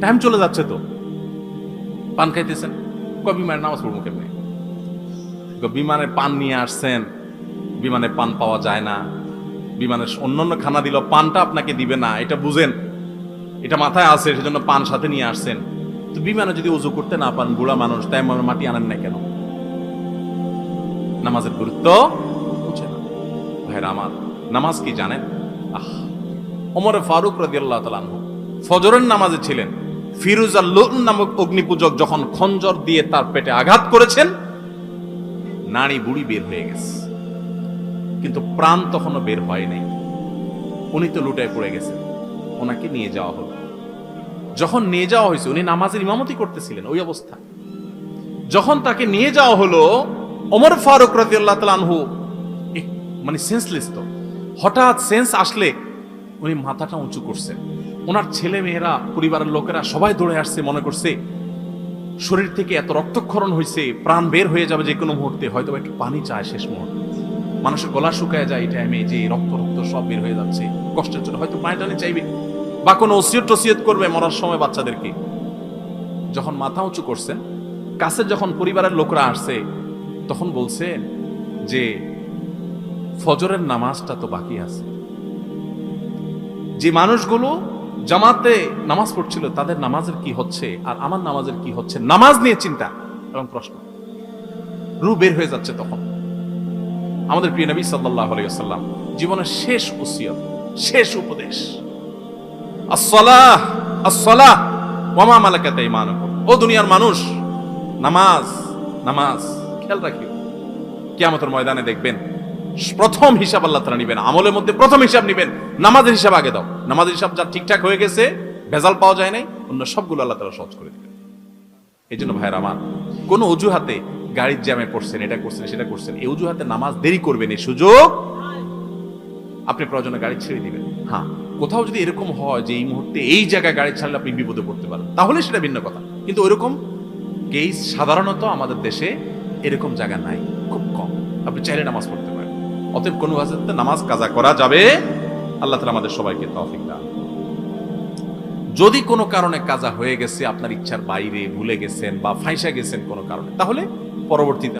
Time চলে যাচ্ছে তো। পান খাইতেছেন? কয় বিমানের নামাজ পড়ব কেমনে? বিমানে পান নিয়ে আসছেন, বিমানে পান পাওয়া যায় না। বিমানের অন্যান্য খানা দিল পানটা আপনাকে দিবে না, এটা বুঝেন। এটা মাথায় আছে, সেজন্য পান সাথে নিয়ে আসছেন। তো বিমানে যদি উজু করতে না পান, বুড়া মানুষ, তাই মাটি আনেন না কেন? নামাজের গুরুত্ব বুঝে না। ভাইরা আমার, নামাজ কি জানেন? আহ, ওমরে ফারুক রাদিয়াল্লাহু তাআলা আনহু ফজরের নামাজে ছিলেন। ফিরুজ আল নামক অগ্নিপূজক যখন খঞ্জর দিয়ে তার পেটে আঘাত করেছেন, নারী বুড়ি বের হয়ে গেছে। কিন্তু প্রাণ তখনও বের হয় নাই। উনি তো লুটায় পড়ে গেছেন। ওনাকে নিয়ে যাওয়া হলো। যখন নিয়ে যাওয়া হয়েছে, উনি নামাজের ইমামতি করতেছিলেন, ওই অবস্থা। যখন তাকে নিয়ে যাওয়া হলো, ওমর ফারুক রাদিয়াল্লাহু তাআলা আনহু মানে সেন্সলেস তো। হঠাৎ সেন্স আসলে উনি মাথাটা উঁচু করছেন। ওনার ছেলে মেয়েরা, পরিবারের লোকেরা সবাই দৌড়ে আসছে, মনে করছে শরীর থেকে এত রক্তক্ষরণ হয়েছে প্রাণ বের হয়ে যাবে যে কোনো মুহূর্তে। হয়তো একটু পানি চায় শেষ মুহূর্তে। মানুষের গলা শুকায় যায় এই টাইমে যে রক্ত রক্ত সব বের হয়ে যাচ্ছে। কষ্টের জন্য হয়তো পানি টানি চাইবে। বা কোনো ওসিয়ত, টসিয়ত করবে মরার সময় বাচ্চাদেরকে। যখন মাথা উঁচু করছেন কাছে যখন পরিবারের লোকরা আসছে, তখন বলছে যে, ফজরের নামাজটা তো বাকি আছে। যে মানুষগুলো জামাতে নামাজ পড়ছিল, তাদের নামাজের কি হচ্ছে আর আমার নামাজের কি হচ্ছে? নামাজ নিয়ে চিন্তা এবং প্রশ্ন। রু বের হয়ে যাচ্ছে তখন। আমাদের প্রিয় নবী সাল্লাল্লাহু আলাইহি ওয়াসাল্লাম, জীবনের শেষ ওসিয়ত, শেষ উপদেশ। ও দুনিয়ার মানুষ, নামাজ নামাজ, খেয়াল রাখিও। কিয়ামতের ময়দানে দেখবেন প্রথম হিসাব আল্লাহ তারা নিবেন। আমলের মধ্যে প্রথম হিসাব নিবেন। নামাজের হিসাব আগে দাও। নামাজের হিসাব যা ঠিকঠাক হয়ে গেছে, ভেজাল পাওয়া যায় নাই, অন্য সবগুলো আল্লাহ তারা সহজ করে দিবেন। এই জন্য ভাইয়ের আমার, কোন অজুহাতে গাড়ির জ্যামে পড়ছেন, এটা করছেন, সেটা করছেন, এই অজুহাতে নামাজ দেরি করবেন, এই সুযোগ আপনি প্রয়োজনে গাড়ি ছেড়ে দিবেন। হ্যাঁ কোথাও যদি এরকম হয় যে এই মুহূর্তে এই জায়গায় গাড়ি ছাড়লে আপনি বিপদে পড়তে পারেন, তাহলে সেটা ভিন্ন কথা। কিন্তু ওইরকম কেস সাধারণত আমাদের দেশে এরকম জায়গা নাই, খুব কম। আপনি চাইলে নামাজ পড়তে পারেন। অতএব কোনো ভাষাতে নামাজ কাজা করা যাবে? আল্লাহ তালা আমাদের সবাইকে তফিক দান যদি কোনো কারণে কাজা হয়ে গেছে, আপনার ইচ্ছার বাইরে ভুলে গেছেন বা ফাইসা গেছেন কোনো কারণে, তাহলে পরবর্তীতে